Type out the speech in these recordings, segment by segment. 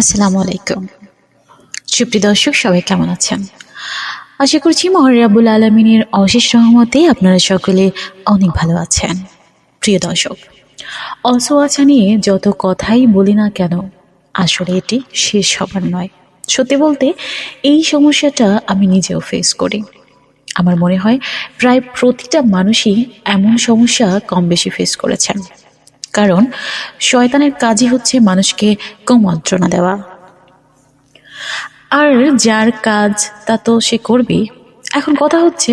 আসসালামু আলাইকুম। সুপ্রিয় দর্শক, সবাই কেমন আছেন? আশা করছি মহর রাবুল আলমিনের অশেষ রহমতে আপনারা সকলে অনেক ভালো আছেন। প্রিয় দর্শক অসোয়াচা নিয়ে যত কথাই বলি না কেন, আসলে এটি শেষ হবার নয়। সত্যি বলতে, এই সমস্যাটা আমি নিজেও ফেস করি। আমার মনে হয়, প্রায় প্রতিটা মানুষই এমন সমস্যা কম বেশি ফেস করেছেন। কারণ শয়তানের কাজই হচ্ছে মানুষকে কুমন্ত্রণা দেওয়া। আর যার কাজ তা তো সে করবেই এখন কথা হচ্ছে,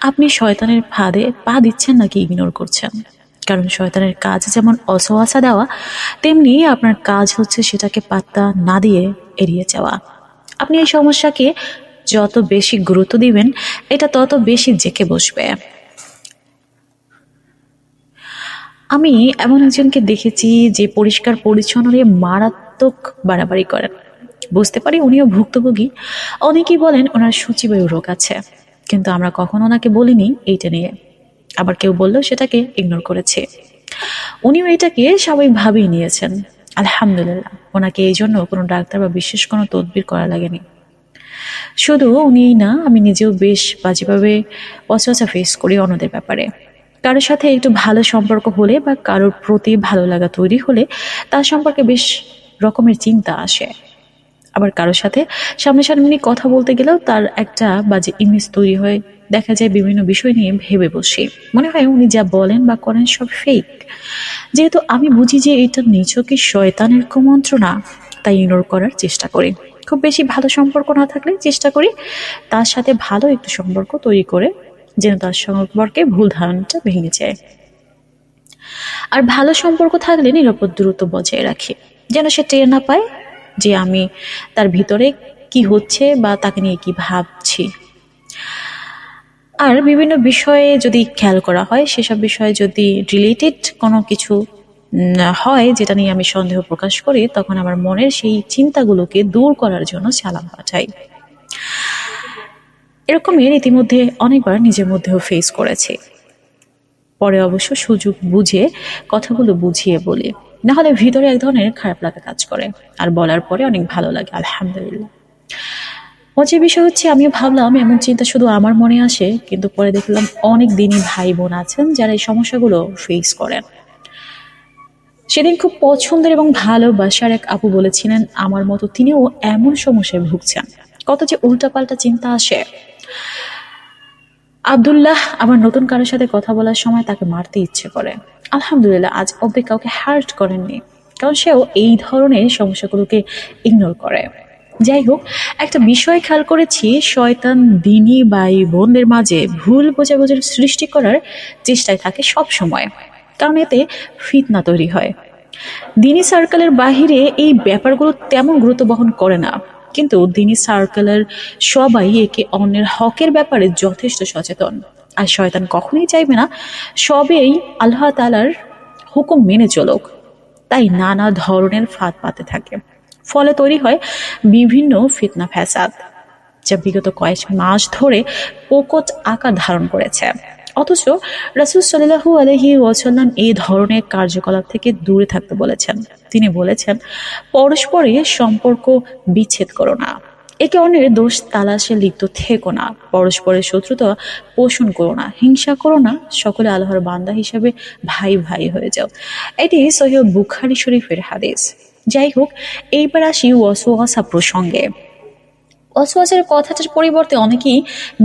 আপনি শয়তানের ফাঁদে পা দিচ্ছেন নাকি ইগনোর করছেন? কারণ শয়তানের কাজ যেমন অসহাসা দেওয়া, তেমনি আপনার কাজ হচ্ছে সেটাকে পাত্তা না দিয়ে এড়িয়ে যাওয়া। আপনি এই সমস্যাকে যত বেশি গুরুত্ব দিবেন, এটা তত বেশি জেকে বসবে। আমি এমন একজনকে দেখেছি যে পরিষ্কার পরিচ্ছন্ন নিয়ে মারাত্মক বাড়াবাড়ি করেন বুঝতে পারি উনিও ভুক্তভোগী। অনেকেই বলেন ওনার সূচিবায়ু রোগ আছে। কিন্তু আমরা কখনো ওনাকে বলিনি এইটা নিয়ে। আবার কেউ বললেও সেটাকে ইগনোর করেছে। উনিও এটাকে স্বাভাবিকভাবেই নিয়েছেন। আলহামদুলিল্লাহ, ওনাকে এই জন্য কোনো ডাক্তার বা বিশেষ কোনো তদবির করা লাগেনি। শুধু উনিই না, আমি নিজেও বেশ বাজেভাবে পচা ফেস করি অন্যদের ব্যাপারে। কারোর সাথে একটু ভালো সম্পর্ক হলে বা কারোর প্রতি ভালো লাগা তৈরি হলে তার সম্পর্কে বেশ রকমের চিন্তা আসে। আবার কারোর সাথে সামনাসামনি কথা বলতে গেলেও তার একটা বাজে ইমেজ তৈরি হয়। দেখা যায় বিভিন্ন বিষয় নিয়ে ভেবে বসে। মনে হয় উনি যা বলেন বা করেন সব ফেক যেহেতু আমি বুঝি যে এটা নিছকই শয়তানের কুমন্ত্রণা তাই ইগনোর করার চেষ্টা করি। খুব বেশি ভালো সম্পর্ক না থাকলে চেষ্টা করি তার সাথে ভালো একটু সম্পর্ক তৈরি করে যেন তার সম্পর্কে ভুল ধারণাটা ভেঙে যায়। আর ভালো সম্পর্ক থাকলে নিরাপদ দূরত্ব বজায় রাখি। যেন সে টের না পায় যে আমি তার ভিতরে কি হচ্ছে বা তাকে নিয়ে কি ভাবছি। আর বিভিন্ন বিষয়ে যদি খেয়াল করা হয়, সেসব বিষয়ে যদি রিলেটেড কোনো কিছু হয় যেটা নিয়ে আমি সন্দেহ প্রকাশ করি, তখন আমার মনের সেই চিন্তাগুলোকে দূর করার জন্য সালাম পাঠাই। এরকমের ইতিমধ্যে অনেকবার নিজের মধ্যেও ফেস করেছে। পরে অবশ্য সুযোগ বুঝে কথাগুলো বুঝিয়ে বলি। না হলে ভিতরে এক ধরনের খারাপ লাগা কাজ করে। আর বলার পরে অনেক ভালো লাগে, আলহামদুলিল্লাহ। মজার বিষয় হচ্ছে, আমিও ভাবলাম, এমন চিন্তা শুধু আমার মনে আসে, কিন্তু পরে দেখলাম অনেক দিনই ভাই বোন আছেন যারা এই সমস্যাগুলো ফেস করেন। সেদিন খুব পছন্দের এবং ভালোবাসার এক আপু বলেছিলেন, আমার মতো তিনিও এমন সমস্যায় ভুগছেন। কত যে উল্টাপাল্টা চিন্তা আসে আবদুল্লাহ আমার নতুন কারোর সাথে কথা বলার সময় তাকে মারতে ইচ্ছে করে। আলহামদুলিল্লাহ, আজ অব্দি কাউকে হার্ট করেননি, কারণ সেও এই ধরনের সমস্যাগুলোকে ইগনোর করে। যাই হোক, একটা বিষয় খেয়াল করেছি, শয়তান দিনী বাই বোনদের মাঝে ভুল বোঝাবুঝির সৃষ্টি করার চেষ্টায় থাকে সব সময় কারণ এতে ফিতনা তৈরি হয়। দিনী সার্কেলের বাহিরে এই ব্যাপারগুলো তেমন গুরুত্ব বহন করে না। কিন্তু দিনী সার্কেলের সবাই একে অন্যের হকের ব্যাপারে যথেষ্ট সচেতন। আর শয়তান কখনোই চাইবে না, সবেই আল্লাহ তালার হুকুম মেনে চলুক। তাই নানা ধরনের ফাঁদ পাতে থাকে। ফলে তৈরি হয় বিভিন্ন ফিতনা ফ্যাসাদ, যা বিগত কয়েক মাস ধরে প্রকট আকার ধারণ করেছে। অথচ রাসুল সাল্লাহু আলহি ওয়াসাল্লাম এই ধরনের কার্যকলাপ থেকে দূরে থাকতে বলেছেন। তিনি বলেছেন পরস্পরের সম্পর্ক বিচ্ছেদ করো না। একে অন্যের দোষ তালাশে লিপ্ত থেকো না। পরস্পরের শত্রুতা পোষণ করো না। হিংসা করো না। সকলে আল্লাহর বান্দা হিসাবে ভাই ভাই হয়ে যাও। এটি সহিহ বুখারি শরীফের হাদিস। যাই হোক, এইবার আসি ওয়াসোয়াসা প্রসঙ্গে। অসওয়াজের কথাটার পরিবর্তে অনেকেই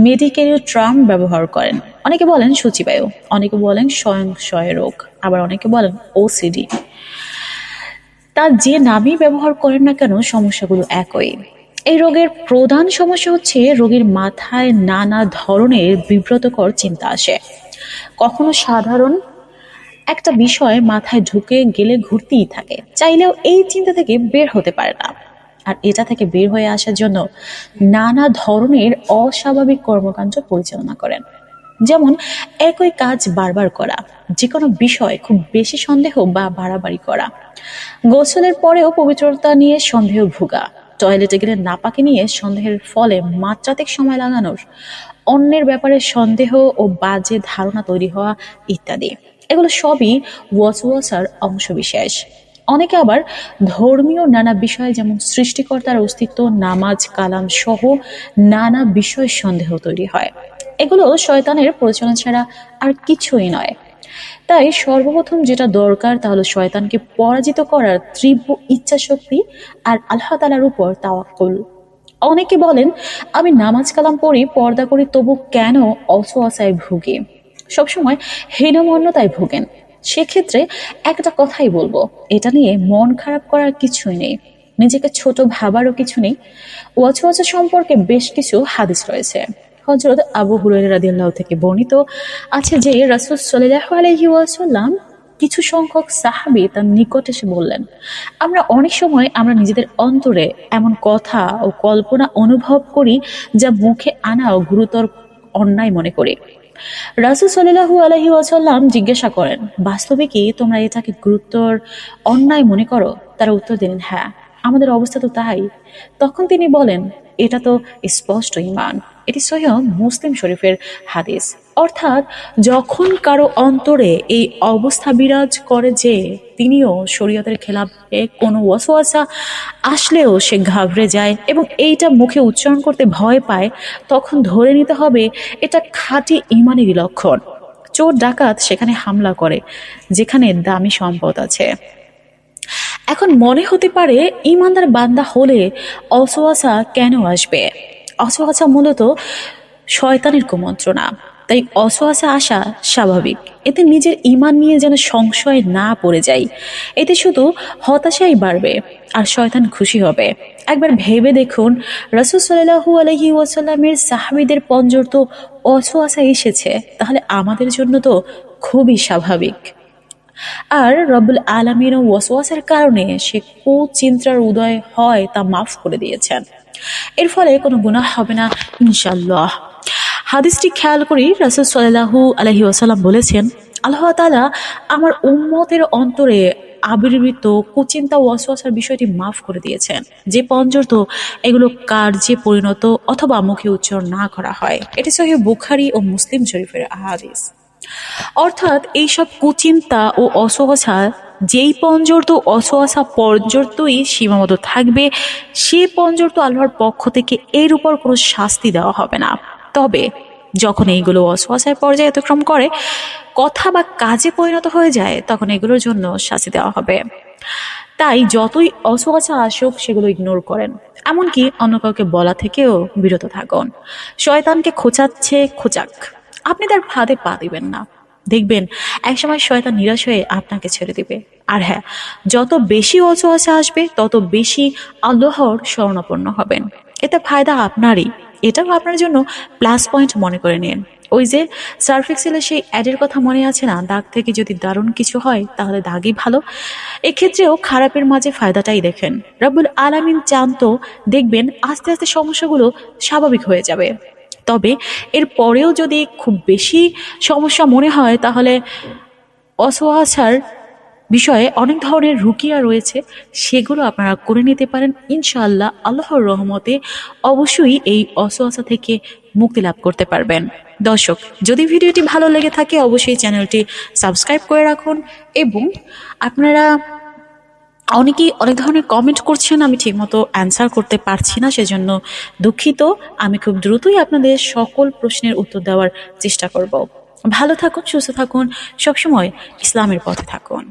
মেডিকেল ট্রাম ব্যবহার করেন। অনেকে বলেন সূচিবায়ু অনেকে বলেন স্বয়ংশয় রোগ, আবার অনেকে বলেন ওসিডি তা যে নামই ব্যবহার করেন না কেন, সমস্যাগুলো একই। এই রোগের প্রধান সমস্যা হচ্ছে রোগীর মাথায় নানা ধরনের বিব্রতকর চিন্তা আসে। কখনো সাধারণ একটা বিষয় মাথায় ঢুকে গেলে ঘুরতেই থাকে, চাইলেও এই চিন্তা থেকে বের হতে পারে না। আর এটা থেকে বের হয়ে আসার জন্য নানা ধরনের অস্বাভাবিক কর্মকাণ্ড পরিচালনা করেন। যেমন, একই কাজ বারবার করা যে কোনো বিষয় খুব বেশি সন্দেহ বা বাড়াবাড়ি করা, গোসলের পরেও পবিত্রতা নিয়ে সন্দেহ ভোগা, টয়লেটে গেলে নাপাকে নিয়ে সন্দেহের ফলে মাত্রাতিক সময় লাগানোর, অন্যের ব্যাপারে সন্দেহ ও বাজে ধারণা তৈরি হওয়া ইত্যাদি। এগুলো সবই ওয়াসওয়াসার অংশ বিশেষ অনেকে আবার ধর্মীয় নানা বিষয় যেমন সৃষ্টিকর্তার অস্তিত্ব, নামাজ, কালাম সহ নানা বিষয় সন্দেহ তৈরি হয়। এগুলো শয়তানের প্রচলন ছাড়া আর কিছুই নয়। তাই সর্বপ্রথম যেটা দরকার তা হলো শয়তানকে পরাজিত করার তীব্র ইচ্ছা শক্তি আর আল্লাহ তালার উপর তাওয়াক্কুল। অনেকে বলেন, আমি নামাজ কালাম পড়ি, পর্দা করি, তবু কেন অসোয়াশায় ভুগি? সবসময় হীনমন্যতায় ভুগেন। সেক্ষেত্রে একটা কথাই বলব, এটা নিয়ে মন খারাপ করার কিছুই নেই। নিজেকে ছোট ভাবারও কিছু নেই। ওয়াচওয়াচা সম্পর্কে বেশ কিছু হাদিস রয়েছে। হজরত আবু হুরাইরা রাদিয়াল্লাহু থেকে বর্ণিত আছে যে রাসূল সাল্লাল্লাহু আলাইহি ওয়াসাল্লাম কিছু সংখ্যক সাহাবি তার নিকট এসে বললেন, আমরা অনেক সময় আমরা নিজেদের অন্তরে এমন কথা ও কল্পনা অনুভব করি যা মুখে আনাও গুরুতর অন্যায় মনে করি। রাসুল সাল্লাহু আলহি ওয়াসাল্লাম জিজ্ঞাসা করেন, বাস্তবে কি তোমরা এটাকে গুরুত্বর অন্যায় মনে করো? তারা উত্তর দিলেন হ্যাঁ আমাদের অবস্থা তো তাই। তখন তিনি বলেন, এটা তো স্পষ্ট ইমান। এটি সহ মুসলিম শরীফের হাদিস। অর্থাৎ যখন কারও অন্তরে এই অবস্থা বিরাজ করে যে তিনিও শরীয়তের খেলাফে কোনো ওয়াসওয়াসা আসলেও সে ঘাবড়ে যায় এবং এইটা মুখে উচ্চারণ করতে ভয় পায়, তখন ধরে নিতে হবে এটা খাঁটি ইমানেরই লক্ষণ চোর ডাকাত সেখানে হামলা করে, যেখানে দামি সম্পদ আছে। এখন মনে হতে পারে ইমানদার বান্দা হলে অসোয়াশা কেন আসবে? অসোয়াশা মূলত শয়তানের কুমন্ত্রণা। তাই অসোয়াশা আসা স্বাভাবিক। এতে নিজের ইমান নিয়ে যেন সংশয় না পড়ে যাই এতে শুধু হতাশাই বাড়বে আর শয়তান খুশি হবে। একবার ভেবে দেখুন, রসুল সাল্লাহু আলহি ওয়াসাল্লামের সাহাবিদের পঞ্জর তো অসোয়াশা এসেছে, তাহলে আমাদের জন্য তো খুবই স্বাভাবিক। আর রব্বুল আলমিন ওয়াসওয়াসের কারণে সে কুচিন্তার উদয় হয় তা মাফ করে দিয়েছেন। এর ফলে কোনো গুণা হবে না ইনশাল্লাহ হাদিসটি খেয়াল করি রাসুল সাল্লাহু আলহি ওয়াসাল্লাম বলেছেন, আল্লাহ তালা আমার উম্মতের অন্তরে আবির্ভূত, কুচিন্তা, ওয়াসওয়াসার বিষয়টি মাফ করে দিয়েছেন। যে পঞ্জর তো এগুলো কার্যে পরিণত অথবা মুখে উচ্চারণ না করা হয়। এটি সহি বুখারি ও মুসলিম শরীফের হাদিস। অর্থাৎ এইসব কুচিন্তা ও অসহসা, যেই পঞ্জর্ত অসহসা পর্যন্তই সীমাবদ্ধ থাকবে, সে পঞ্জর্ত আল্লাহর পক্ষ থেকে এর উপর কোনো শাস্তি দেওয়া হবে না। তবে যখন এইগুলো অসহসায় পর্যায়ে অতিক্রম করে, কথা বা কাজে পরিণত হয়ে যায়, তখন এগুলোর জন্য শাস্তি দেওয়া হবে। তাই যতই অসহসা আসুক, সেগুলো ইগনোর করেন। এমনকি অন্য কাউকে বলা থেকেও বিরত থাকুন। শয়তানকে খোঁচাচ্ছে খোঁচাক। আপনি তার ফাঁদে পা দিবেন না। দেখবেন, একসময় শয়তান নিরাশ হয়ে আপনাকে ছেড়ে দিবে। আর হ্যাঁ যত বেশি অচুয়াশা আসবে, তত বেশি আল্লাহর স্মরণাপন্ন হবেন। এতে ফায়দা আপনারই। এটাও আপনার জন্য প্লাস পয়েন্ট মনে করে নিন। ওই যে সার্ফেক্সেলের সেই অ্যাডের কথা মনে আছে না? দাগ থেকে যদি দারুণ কিছু হয়, তাহলে দাগই ভালো। এক্ষেত্রেও খারাপের মাঝে ফায়দাটাই দেখেন। রব্বুল আলামিন চান তো দেখবেন আস্তে আস্তে সমস্যাগুলো স্বাভাবিক হয়ে যাবে। তবে এর পরেও যদি খুব বেশি সমস্যা মনে হয়, তাহলে অসহাসার বিষয়ে অনেক ধরনের রুকিয়া রয়েছে, সেগুলো আপনারা করে নিতে পারেন। ইনশাআল্লাহ আল্লাহর রহমতে অবশ্যই এই অসহাসা থেকে মুক্তি লাভ করতে পারবেন। দর্শক, যদি ভিডিওটি ভালো লেগে থাকে, অবশ্যই চ্যানেলটি সাবস্ক্রাইব করে রাখুন এবং আপনারা অনেকেই অনেক ধরনের কমেন্ট করছেন, আমি ঠিকমতো অ্যান্সার করতে পারছি না, সেজন্য দুঃখিত। আমি খুব দ্রুতই আপনাদের সকল প্রশ্নের উত্তর দেওয়ার চেষ্টা করব। ভালো থাকুন, সুস্থ থাকুন, সবসময় ইসলামের পথে থাকুন।